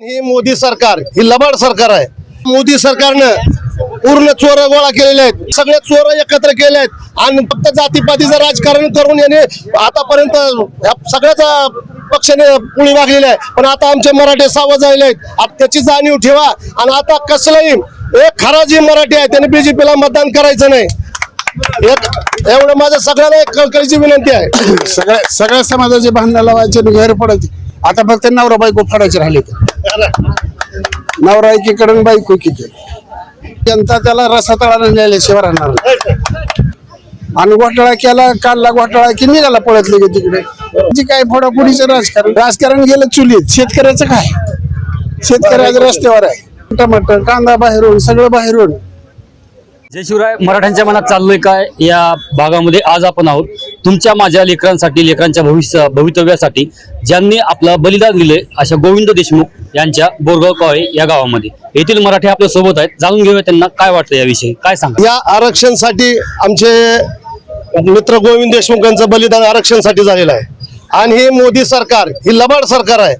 हे मोदी सरकार ही लबाड सरकार आहे. मोदी सरकारनं पूर्ण चोर गोळा केलेले आहेत. सगळे चोर एकत्र केले आहेत. आणि फक्त जातीपातीचं राजकारण करून याने आतापर्यंत ह्या सगळ्याच पक्षाने पुळी वागलेली आहे. पण आता आमचे मराठे सावध झालेले आहेत. त्याची जाणीव ठेवा. आणि आता कसलंही एक खरा जी मराठी आहे त्याने बीजेपीला मतदान करायचं नाही. एक एवढं माझ्या सगळ्यांना एक कळकळीची विनंती आहे. सगळ्या सगळ्या समाजाचे भांडणं लावायचे आणि गैर पडायचे आता फक्त नवरा बायको फाडायचे राहिले नवरा एकीकडे आणि बायको एकीकडे जनता त्याला रसा तळाला नेल्याशिवाय राहणार. आणि घोटाळा केला काढला घोटाळा की निघाला पळत लगे तिकडे. जी काय फोडाफोडीचं राजकारण. राजकारण गेलं चुलीत. शेतकऱ्याचं काय? शेतकऱ्याचं रस्त्यावर आहे. टमाटर कांदा बाहेरून सगळं बाहेरून. जय शिवराय मराठ्यांच्या मनात चाललोय काय? या भागामध्ये आज आपण आहोत. तुमच्या माझ्या लेकरांसाठी लेकरांच्या भविष्य भवितव्यासाठी ज्यांनी आपलं बलिदान दिले अशा गोविंद देशमुख यांच्या बोरगाव काळे या गावामध्ये. येथील मराठी आपल्यासोबत आहेत. जाणून घेऊया त्यांना काय वाटतं याविषयी? काय सांगा? या आरक्षणसाठी आमचे मित्र गोविंद देशमुख यांचं बलिदान आरक्षणसाठी झालेलं आहे. आणि हे मोदी सरकार ही लबाड सरकार आहे.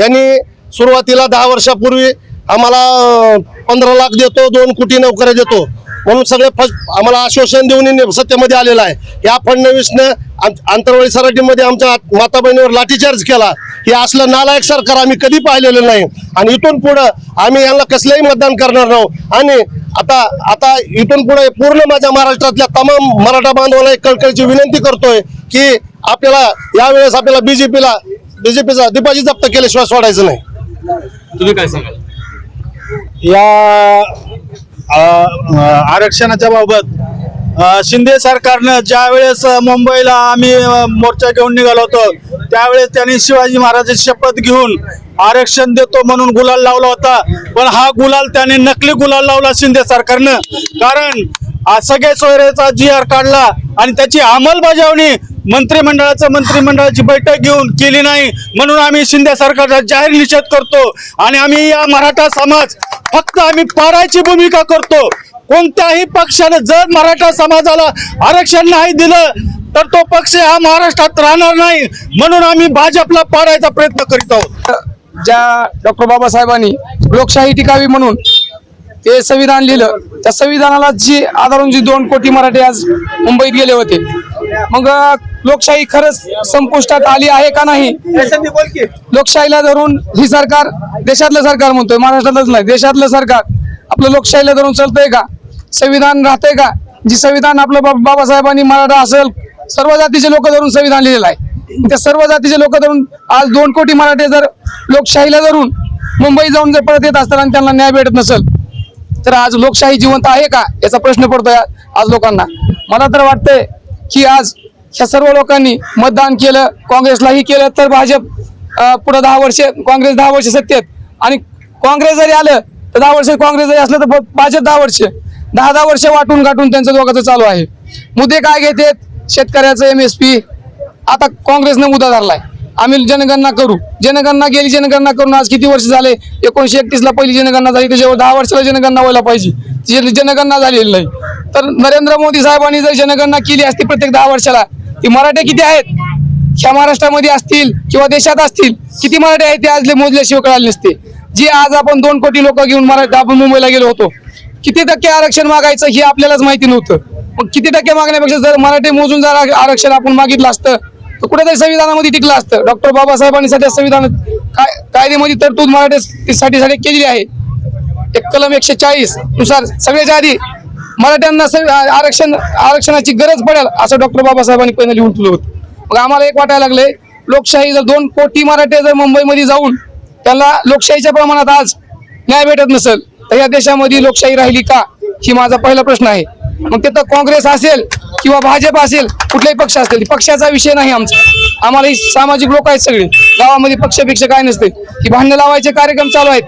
यांनी सुरुवातीला दहा वर्षापूर्वी आम्हाला पंधरा लाख देतो दोन कोटी नोकऱ्या देतो. म्हणून सगळे फस- आम्हाला आश्वासन देऊन सत्तेमध्ये आलेलं आहे. या फडणवीसनं आंतरवाडी सराटीमध्ये आमच्या माता बहिणीवर लाठीचार्ज केला. हे असलं नालायक सरकार आम्ही कधी पाहिलेलं नाही. आणि इथून पुढं आम्ही यांना कसलंही मतदान करणार नाही. आणि आता आता इथून पुढे पूर्ण माझ्या महाराष्ट्रातल्या तमाम मराठा बांधवांना एक कळकळीची विनंती करतोय की आपल्याला यावेळेस आपल्याला बीजेपीला बीजेपीचा दिपाजी जप्त केल्याशिवाय सोडायचं नाही. तुम्ही काय सांगाल? या आरक्षणाच्या बाबत. शिंदे सरकारनं ज्या वेळेस मुंबईला आम्ही मोर्चा घेऊन निघालो होतो त्यावेळेस त्यांनी शिवाजी महाराजांची शपथ घेऊन आरक्षण देतो म्हणून गुलाल लावला होता. पण हा गुलाल त्याने नकली गुलाल लावला शिंदे सरकारनं. कारण सगळे सोयरेचा जी आर काढला आणि त्याची अंमलबजावणी मंत्रिमंडळाचं मंत्रिमंडळाची बैठक घेऊन केली नाही म्हणून आम्ही शिंदे सरकारचा जाहीर निषेध करतो आणि आम्ही या मराठा समाज फक्त आम्ही पाडायची भूमिका करतो. कोणत्याही पक्षाने जर मराठा समाजाला आरक्षण नाही दिलं तर तो पक्ष हा महाराष्ट्रात राहणार नाही म्हणून आम्ही भाजपला पाडायचा प्रयत्न करीत आहोत. ज्या डॉक्टर बाबासाहेबांनी लोकशाही टिकावी म्हणून ते संविधान लिहिलं त्या संविधानाला जी आधारून जी दोन कोटी मराठी आज मुंबईत गेले होते. मग लोकशाही खरंच संपुष्टात आली आहे का नाही? लोकशाहीला धरून ही सरकार देशातलं सरकार म्हणतोय महाराष्ट्रातलंच नाही देशातलं सरकार. आपलं लोकशाहीला धरून चालतंय का? संविधान राहतंय का? जी संविधान आपलं बा- बाबासाहेबांनी मराठा असेल सर्व जातीचे लोक धरून संविधान लिहिलेलं आहे. त्या सर्व जातीचे लोक धरून आज दोन कोटी मराठे जर लोकशाहीला धरून मुंबई जाऊन जर परत येत असतात आणि त्यांना न्याय भेटत नसेल तर आज लोकशाही जिवंत आहे का? याचा प्रश्न पडतोय आज लोकांना. मला तर वाटतंय की आज ह्या सर्व लोकांनी मतदान केलं काँग्रेसलाही केलं तर भाजप पुढं दहा वर्ष काँग्रेस दहा वर्ष सत्तेत आणि काँग्रेस जरी आलं तर दहा वर्ष काँग्रेस जरी असलं तर भाजप दहा वर्ष. दहा दहा वर्ष वाटून गाठून त्यांचं दोघांचं चालू आहे. मुद्दे काय घेतात? शेतकऱ्याचं एम एस पी आता काँग्रेसनं मुद्दा धरलाय. आम्ही जनगणना करू. जनगणना गेली जनगणना करून आज किती वर्ष झाले? एकोणीशे एकतीसला पहिली जनगणना झाली त्याच्यावर दहा वर्षाला जनगणना व्हायला पाहिजे. जनगणना झालेली नाही. तर नरेंद्र मोदी साहेबांनी जर जनगणना केली असती प्रत्येक दहा वर्षाला ती मराठे किती आहेत? ह्या महाराष्ट्रामध्ये असतील किंवा देशात असतील किती मराठी आहेत ते आजले मोजल्याशिवाय कळाले नसते. जी आज आपण दोन कोटी लोक घेऊन मराठी आपण मुंबईला गेलो होतो किती टक्के आरक्षण मागायचं हे आपल्यालाच माहिती नव्हतं. मग किती टक्के मागण्यापेक्षा जर मराठी मोजून जर आरक्षण आपण मागितलं असतं तर कुठेतरी संविधानामध्ये टिकलं असतं. डॉक्टर बाबासाहेबांनी सध्या संविधान काय कायद्यामध्ये तरतूद मराठीसाठी साठी केलेली आहे. एक कलम एकशे चाळीसनुसार सगळ्याच्या आधी मराठ्यांना आरक्षण आरक्षणाची गरज पडेल असं डॉक्टर बाबासाहेबांनी पहिलं लिहून ठेवलं होतं. मग आम्हाला एक वाटायला लागले लोकशाही जर दोन कोटी मराठे जर मुंबईमध्ये जाऊन त्यांना लोकशाहीच्या प्रमाणात आज न्याय भेटत नसेल तर या देशामध्ये लोकशाही राहिली का? ही माझा पहिला प्रश्न आहे. मग तिथं काँग्रेस असेल किंवा भाजप असेल कुठलाही पक्ष असेल पक्षाचा विषय नाही आमचा. आम्हाला सामाजिक लोक आहेत सगळे. गावामध्ये पक्षपेक्षा काय नसते की भांडणं लावायचे कार्यक्रम चालू आहेत.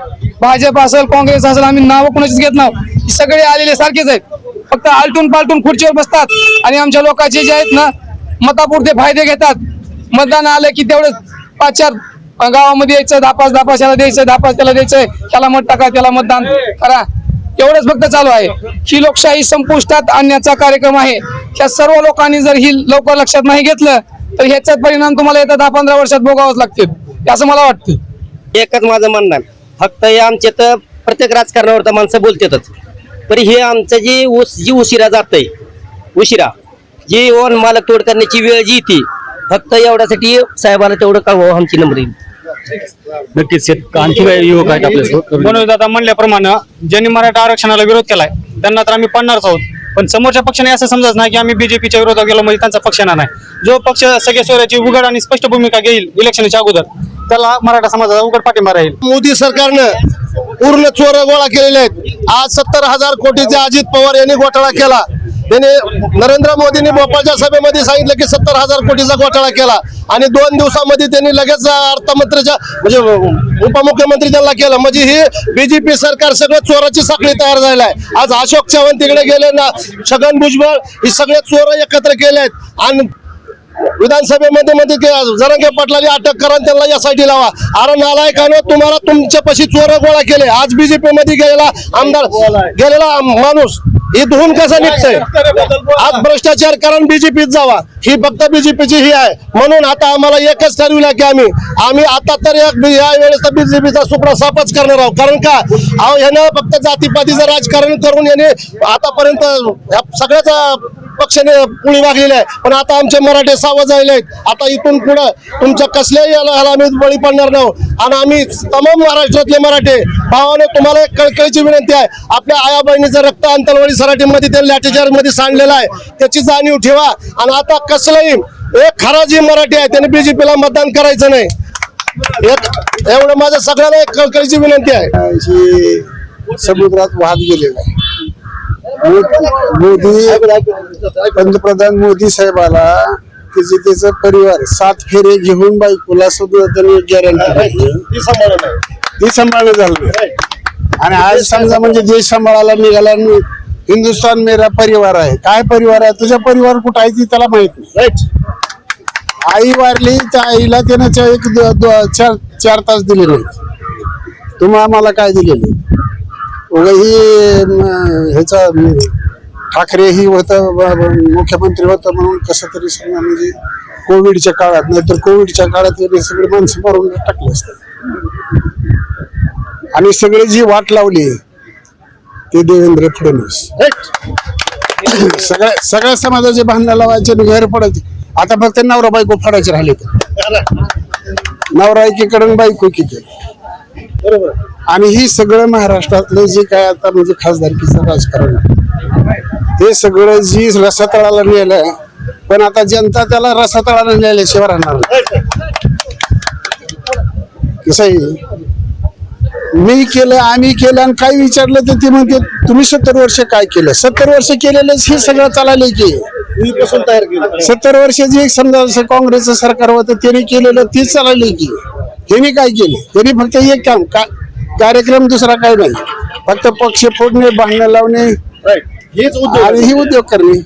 भाजप असेल काँग्रेस असेल आम्ही नावं कोणाचीच घेत नाही सगळे आलेले सारखेच आहेत. फक्त आलटून पालटून खुर्चीवर बसतात आणि आमच्या लोकांचे जे आहेत ना मतापुरते फायदे घेतात. मतदान आलं की तेवढं पाच चार गावामध्ये यायचं धापास धापास याला द्यायचं धापास त्याला द्यायचं त्याला मत टाका त्याला मतदान करा. एवढंच फक्त चालू आहे. ही लोकशाही संपुष्टात आणण्याचा कार्यक्रम आहे. ह्या सर्व लोकांनी जर ही लवकर लक्षात नाही घेतलं तर ह्याच्यात परिणाम तुम्हाला येत्या दहा पंधरा वर्षात भोगावंच लागतील. असं मला वाटतं. एकच माझं म्हणणं फक्त हे आमच्या तर प्रत्येक राजकारणावर तर माणसं बोलतातच. पण हे आमचं जी ऊस जी उशिरा जातंय उशिरा जी ओन मालक तोड करण्याची वेळ जी ती फक्त एवढ्यासाठी साहेबाला तेवढं कळवावं आमची नम्र नक्कीच शेत आणखी काही युवक आहेत आपल्यासोबत. मनोज दादा म्हणल्याप्रमाणे ज्यांनी मराठा आरक्षणाला विरोध केलाय त्यांना तर आम्ही पडणारच आहोत. पण समोरच्या पक्षाने असं समजत नाही की आम्ही बीजेपीच्या विरोधात गेलो म्हणजे त्यांचा पक्ष येणार नाही. जो पक्ष सगळ्या सोयऱ्याची उघड आणि स्पष्ट भूमिका घेईल इलेक्शनच्या अगोदर त्याला मराठा समाजाचा उघड पाठिंबा राहील. मोदी सरकारनं पूर्ण चोर गोळा केलेले आहेत. आज सत्तर हजार कोटीचे अजित पवार यांनी घोटाळा केला. त्यांनी नरेंद्र मोदींनी भोपाळच्या सभेमध्ये सांगितलं की सत्तर हजार कोटीचा घोटाळा केला. आणि दोन दिवसामध्ये त्यांनी लगेच अर्थमंत्र्याच्या म्हणजे उपमुख्यमंत्री त्यांना केलं म्हणजे ही बीजेपी सरकार सगळं चोराची साखळी तयार झालेलं आहे. आज अशोक चव्हाण तिकडे गेले ना छगन भुजबळ ही सगळे चोर एकत्र केले आहेत. आणि विधानसभेमध्ये मध्ये जरंगे पाटलाची अटक करा त्यांना यासाठी लावा. अरे नालायकानं तुम्हाला तुमच्या पशी चोर गोळा केले. आज बीजेपी मध्ये गेलेला आमदार गेलेला माणूस ही धुवून कसा निघतंय? आज भ्रष्टाचार कारण बीजेपीत जावा. ही फक्त बीजेपीची ही आहे. म्हणून आता आम्हाला एकच ठरविलं की आम्ही आम्ही आता तर एक या वेळेस बीजेपीचा सुप्रा सापच करणार आहोत. कारण का? अहो ह्यानं फक्त जातीपातीचं राजकारण करून याने आतापर्यंत सगळ्याच पक्षाने पुळी वागलेली आहे. पण आता आमचे मराठे सावध झालेले आहेत. आता इथून पुढं तुमच्या कसल्याही याला आम्ही बळी पडणार नाही आणि आम्ही तमाम महाराष्ट्रातले मराठे भावाने तुम्हाला एक कळकळीची विनंती आहे. आपल्या आया बहिणीचं रक्त अंतरवळी सराटीमध्ये ते लॅटेचारमध्ये सांडलेलं आहे. त्याची जाणीव ठेवा. आणि आता कसलंही एक खरा जी मराठी आहे त्याने बीजेपीला मतदान करायचं नाही. एक एवढं माझ्या सगळ्यांना एक कळकळीची विनंती आहे. समुद्रात वाहत गेलेला आहे. मोदी पंतप्रधान मोदी साहेबाला त्याचे त्याचा परिवार सात फेरे घेऊन बायकोला सुद्धा त्यांनी गॅरंटी ती सांभाळणं झालं. आणि आज समजा म्हणजे देश सांभाळायला निघाला आणि हिंदुस्थान मेरा परिवार आहे. काय परिवार आहे? तुझा परिवार कुठं आहे ती त्याला माहीत नाही. राईट आई वारली त्या आईला त्यानं एक दो- दो- चार चार तास दिले नाहीत. तुम्ही आम्हाला काय दिले नाही उगा ही ह्याचा म, ठाकरे ही होतं मुख्यमंत्री होतं म्हणून कसं तरी समजा म्हणजे कोविडच्या काळात नाहीतर कोविडच्या काळात त्यांनी सगळे माणसं मारून टाकले असते. आणि सगळे जी वाट लावली ते देवेंद्र फडणवीस. सगळ्या सगळ्या समाजाचे भांडणं लावायचे आणि घर पडायचे आता फक्त नवरा बायको फाडायचे राहिले तर. नवरा एकीकडे आणि बायको एकीकडे. बरोबर. आणि ही सगळं महाराष्ट्रातलं जे काय आता म्हणजे खासदारकीचं राजकारण आहे, हे सगळं जी रसातळाला नेलं पण आता जनता त्याला रसातळाला नेल्याशिवाय राहणार नाही. मी केलं आम्ही केलं आणि काय विचारलं तर ते म्हणते तुम्ही सत्तर वर्ष काय केलं? सत्तर वर्ष केलेलंच हे सगळं चाललंय की. पासून तयार केलं. सत्तर वर्ष जे समजा काँग्रेसचं सरकार होतं त्याने केलेलं तेच चाललंय की. त्यांनी काय केलं? त्यांनी फक्त एक काम का कार्यक्रम दुसरा काय नाही. फक्त पक्ष फोडणे भांडणं लावणे. हेच उद्योग. आणि ही उद्योग करणे.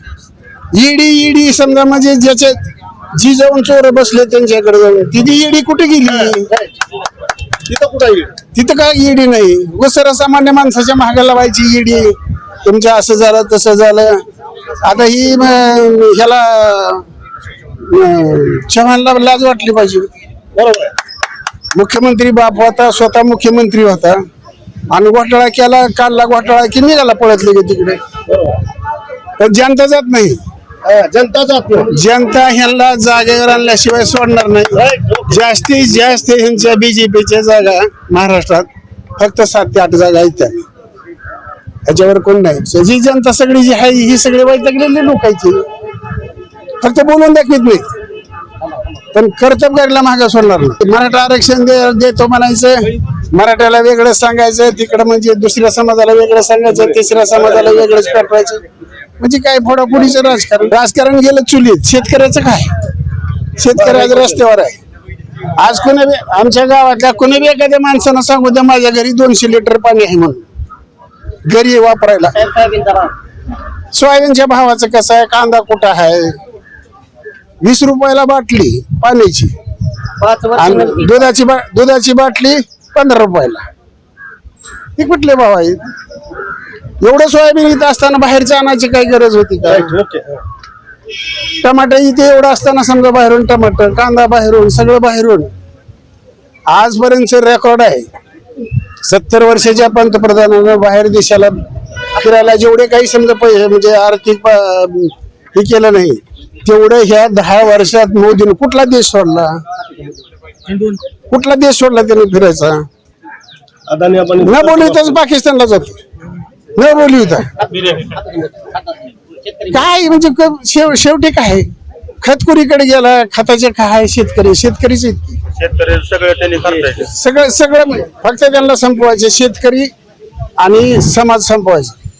ईडी ईडी समजा म्हणजे ज्याचे जी जाऊन चोर बसले त्यांच्याकडे जाऊन तिथे ईडी कुठे गेली? तिथं कुठं तिथं काय ईडी नाही. व सर्वसामान्य माणसाच्या महागा लावायची ईडी तुमचं असं झालं तसं झालं. आता ही ह्याला चव्हाणला लाज वाटली पाहिजे. बरोबर मुख्यमंत्री बाप होता स्वतः मुख्यमंत्री होता. आणि घोटाळा केला काढला घोटाळा की निघाला पळत लगे तिकडे. पण जनता जात नाही. हा, जनता जात नाही. जनता ह्यांना जागेवर आणल्याशिवाय सोडणार नाही. राईट जास्तीत जास्त ह्यांच्या बीजेपीच्या जागा महाराष्ट्रात फक्त सात ते आठ जागा आहेत त्या. ह्याच्यावर कोण नाही. जी जनता सगळी जी आहे ही सगळे वैतकलेले लोक आहेत ही. फक्त बोलून दाखवित नाही पण कर्तव्य करायला मागे सोडणार नाही. मराठा आरक्षण दे- देतो म्हणायचं. मराठ्याला वेगळं सांगायचं तिकडं म्हणजे दुसऱ्या समाजाला वेगळं सांगायचं तिसऱ्या समाजाला वेगळंच पाठवायचं म्हणजे काय फोडाफोडीचं राजकारण? राजकारण गेलं चुलीत. शेतकऱ्याचं काय? शेतकऱ्याचं रस्त्यावर आहे. आज कोणी बी आमच्या गावातल्या कोणी बी एखाद्या माणसानं सांगू द्या माझ्या घरी दोनशे लिटर पाणी आहे म्हणून. घरी वापरायला. सोयाबीनच्या भावाचं कसं आहे? कांदा कुठं आहे? वीस रुपयाला बाटली पाण्याची. पाच आणि वर्ष दुधाची बा दुधाची बाटली पंधरा रुपयाला. हे कुठले भाव आहेत एवढं सोयाबीन इथं असताना बाहेरचं आणायची काही गरज होती का? टमाटर इथे एवढं असताना समजा बाहेरून टमाटर कांदा बाहेरून सगळं बाहेरून. आजपर्यंत रेकॉर्ड आहे. सत्तर वर्षाच्या पंतप्रधानानं बाहेर देशाला फिरायला जेवढे काही समजा पैसे म्हणजे आर्थिक प- हे केलं नाही तेवढं ह्या दहा वर्षात मोदीने कुठला देश सोडला? कुठला देश सोडला त्याने फिरायचा? अदानी आपण न बोलवताच पाकिस्तानला जातो. न बोलवता काय म्हणजे क- शेव शेवटी काय? खतकुरीकडे गेला खताचे काय शेतकरी शेतकरीच. शेतकरी सगळं त्यांनी सगळं सगळं फक्त त्यांना संपवायचे शेतकरी आणि समाज संपवायचे.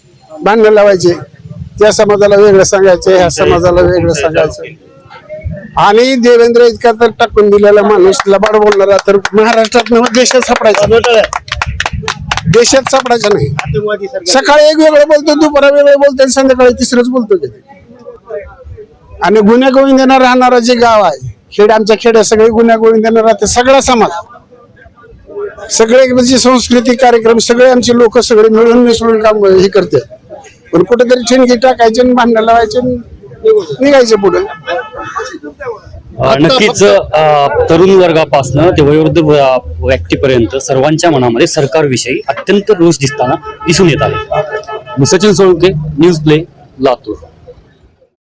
भांडण लावायचे. त्या समाजाला वेगळं सांगायचं ह्या समाजाला वेगळं सांगायचं. आणि देवेंद्र इतका तर टाकून दिलेला माणूस लबाड बोलणारा तर महाराष्ट्रात नव्हे देशात सापडायचा देशात सापडायचा नाही. सकाळी एक वेगळं बोलतो दुपारा वेगळं बोलतो आणि संध्याकाळी तिसरंच बोलतो ते. आणि गुन्ह्या गोविंदांना राहणारा जे गाव आहे खेड आमच्या खेड्या सगळे गुन्ह्या गोविंदांना राहते सगळा समाज. सगळे म्हणजे सांस्कृतिक कार्यक्रम सगळे आमचे लोक सगळे मिळून मिसळून काम हे करते पण कुठेतरी ठिणगी टाकायचे आणि भांडण लावायचे निघायचे पुढे. नक्कीच तरुण वर्गापासनं ते वयोवृद्ध व- व्यक्तीपर्यंत सर्वांच्या मनामध्ये सरकारविषयी अत्यंत रोष दिसताना दिसून येत आहे. मी सचिन सोळुके न्यूज प्ले लातूर.